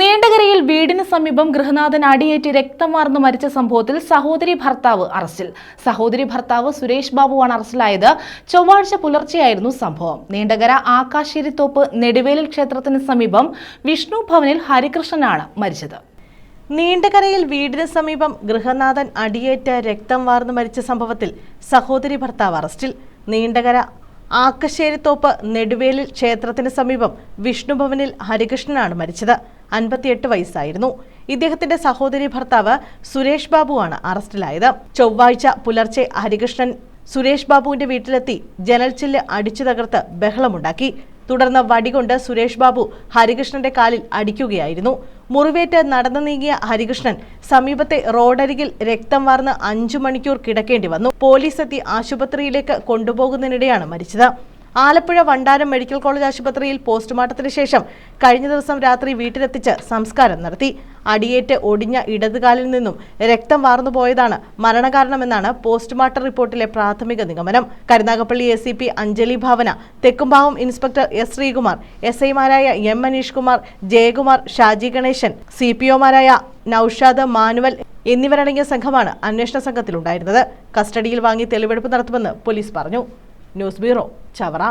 നീണ്ടകരയിൽ വീടിന് സമീപം ഗൃഹനാഥൻ അടിയേറ്റ് രക്തം വാർന്നു മരിച്ച സംഭവത്തിൽ സഹോദരി ഭർത്താവ് അറസ്റ്റിൽ. സഹോദരി ഭർത്താവ് സുരേഷ് ബാബുവാണ് അറസ്റ്റിലായത്. ചൊവ്വാഴ്ച പുലർച്ചെയായിരുന്നു സംഭവം. നീണ്ടകര ആകാശേരിത്തോപ്പ് നെടുവേലിൽ ക്ഷേത്രത്തിന് സമീപം വിഷ്ണു ഭവനിൽ ഹരികൃഷ്ണനാണ് മരിച്ചത്. നീണ്ടകരയിൽ വീടിന് സമീപം ഗൃഹനാഥൻ അടിയേറ്റ് രക്തം വാർന്നു മരിച്ച സംഭവത്തിൽ സഹോദരി ഭർത്താവ് അറസ്റ്റിൽ. നീണ്ടകര ആക്കശ്ശേരിത്തോപ്പ് നെടുവേലിൽ ക്ഷേത്രത്തിന് സമീപം വിഷ്ണുഭവനിൽ ഹരികൃഷ്ണനാണ് മരിച്ചത്. അൻപത്തിയെട്ട് വയസ്സായിരുന്നു. ഇദ്ദേഹത്തിന്റെ സഹോദരി ഭർത്താവ് സുരേഷ് ബാബുവാണ് അറസ്റ്റിലായത്. ചൊവ്വാഴ്ച പുലർച്ചെ ഹരികൃഷ്ണൻ സുരേഷ് ബാബുവിന്റെ വീട്ടിലെത്തി ജനൽച്ചില്ല് അടിച്ചു തകർത്ത് ബഹളമുണ്ടാക്കി. തുടർന്ന് വടികൊണ്ട് സുരേഷ് ബാബു ഹരികൃഷ്ണന്റെ കാലിൽ അടിക്കുകയായിരുന്നു. മുറിവേറ്റ് നടന്നു നീങ്ങിയ ഹരികൃഷ്ണൻ സമീപത്തെ റോഡരികിൽ രക്തം വാർന്ന് അഞ്ചു മണിക്കൂർ കിടക്കേണ്ടി വന്നു. പോലീസ് എത്തി ആശുപത്രിയിലേക്ക് കൊണ്ടുപോകുന്നതിനിടെയാണ് മരിച്ചത്. ആലപ്പുഴ വണ്ടാരം മെഡിക്കൽ കോളേജ് ആശുപത്രിയിൽ പോസ്റ്റ്മോർട്ടത്തിന് ശേഷം കഴിഞ്ഞ ദിവസം രാത്രി വീട്ടിലെത്തിച്ച് സംസ്കാരം നടത്തി. അടിയേറ്റ് ഒടിഞ്ഞ ഇടതുകാലിൽ നിന്നും രക്തം വാർന്നുപോയതാണ് മരണകാരണമെന്നാണ് പോസ്റ്റ്മോർട്ടം റിപ്പോർട്ടിലെ പ്രാഥമിക നിഗമനം. കരുനാഗപ്പള്ളി എസ് അഞ്ജലി ഭാവന തെക്കുംഭാവം ഇൻസ്പെക്ടർ എസ് ശ്രീകുമാർ എസ് ഐമാരായ M Manish Kumar Jayakumar Shaji Ganesan C P ഒമാരായ Naushad Manuel എന്നിവരടങ്ങിയ സംഘമാണ് അന്വേഷണ സംഘത്തിലുണ്ടായിരുന്നത്. കസ്റ്റഡിയിൽ വാങ്ങി തെളിവെടുപ്പ് നടത്തുമെന്ന് പോലീസ് പറഞ്ഞു. News bureau Chavara